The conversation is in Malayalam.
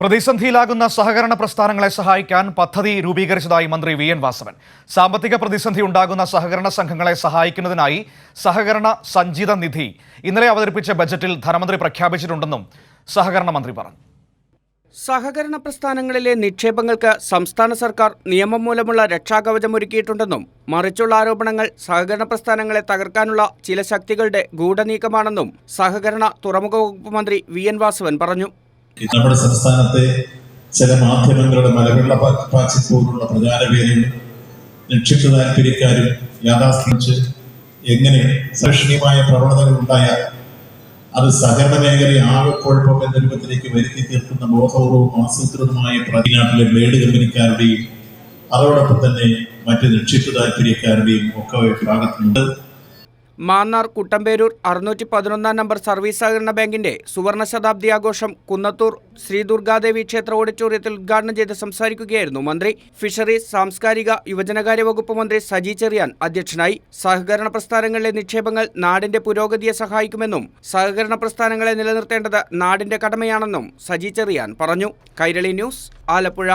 പ്രതിസന്ധിയിലാകുന്ന സഹകരണ പ്രസ്ഥാനങ്ങളെ സഹായിക്കാൻ പദ്ധതി രൂപീകരിച്ചതായി മന്ത്രി വി എൻ വാസവൻ. സാമ്പത്തിക പ്രതിസന്ധി ഉണ്ടാകുന്ന സഹകരണ സംഘങ്ങളെ സഹായിക്കുന്നതിനായി സഹകരണ സഞ്ചിത നിധി ഇന്നലെ അവതരിപ്പിച്ച ബജറ്റിൽ ധനമന്ത്രി പ്രഖ്യാപിച്ചിട്ടുണ്ടെന്നും സഹകരണ മന്ത്രി പറഞ്ഞു. സഹകരണ പ്രസ്ഥാനങ്ങളിലെ നിക്ഷേപങ്ങൾക്ക് സംസ്ഥാന സർക്കാർ നിയമം മൂലമുള്ള രക്ഷാകവചം ഒരുക്കിയിട്ടുണ്ടെന്നും മറിച്ചുള്ള ആരോപണങ്ങൾ സഹകരണ പ്രസ്ഥാനങ്ങളെ തകർക്കാനുള്ള ചില ശക്തികളുടെ ഗൂഢനീക്കമാണെന്നും സഹകരണ തുറമുഖ വകുപ്പ് മന്ത്രി വി എൻ വാസവൻ പറഞ്ഞു. നമ്മുടെ സംസ്ഥാനത്തെ ചില മാധ്യമങ്ങളുടെ മലവെള്ള പാച്ചി പോലുള്ള പ്രചാര പേരുകൾ നിക്ഷിപ്ത താല്പര്യക്കാരും യാഥാസ്ഥിച്ച് എങ്ങനെ സഹിഷ്ണീയമായ പ്രവണതകൾ ഉണ്ടായാൽ അത് സഹകരണ മേഖലയെ ആകെ കുഴപ്പം എന്ന രൂപത്തിലേക്ക് വരുത്തി തീർക്കുന്ന ബോധപൂർവവും ആസൂത്രിതമായ പ്രതിനാട്ടിലെ ബ്ലേഡ് കമ്പനിക്കാരുടെയും അതോടൊപ്പം തന്നെ മറ്റ് നിക്ഷിപ്ത താല്പര്യക്കാരുടെയും ഒക്കെ ഭാഗത്തുനിന്ന് മാന്നാർ കുട്ടമ്പേരൂർ അറുന്നൂറ്റി പതിനൊന്നാം നമ്പർ സർവീസ് സഹകരണ ബാങ്കിന്റെ സുവർണ ശതാബ്ദി ആഘോഷം കുന്നത്തൂർ ശ്രീ ദുർഗാദേവി ക്ഷേത്ര ഓഡിറ്റോറിയത്തിൽ ഉദ്ഘാടനം ചെയ്ത് സംസാരിക്കുകയായിരുന്നു മന്ത്രി. ഫിഷറീസ് സാംസ്കാരിക യുവജനകാര്യ വകുപ്പ് മന്ത്രി സജി ചെറിയാൻ അധ്യക്ഷനായി. സഹകരണ പ്രസ്ഥാനങ്ങളിലെ നിക്ഷേപങ്ങൾ നാടിന്റെ പുരോഗതിയെ സഹായിക്കുമെന്നും സഹകരണ പ്രസ്ഥാനങ്ങളെ നിലനിർത്തേണ്ടത് നാടിന്റെ കടമയാണെന്നും സജി ചെറിയാൻ പറഞ്ഞു. കൈരളി ന്യൂസ് ആലപ്പുഴ.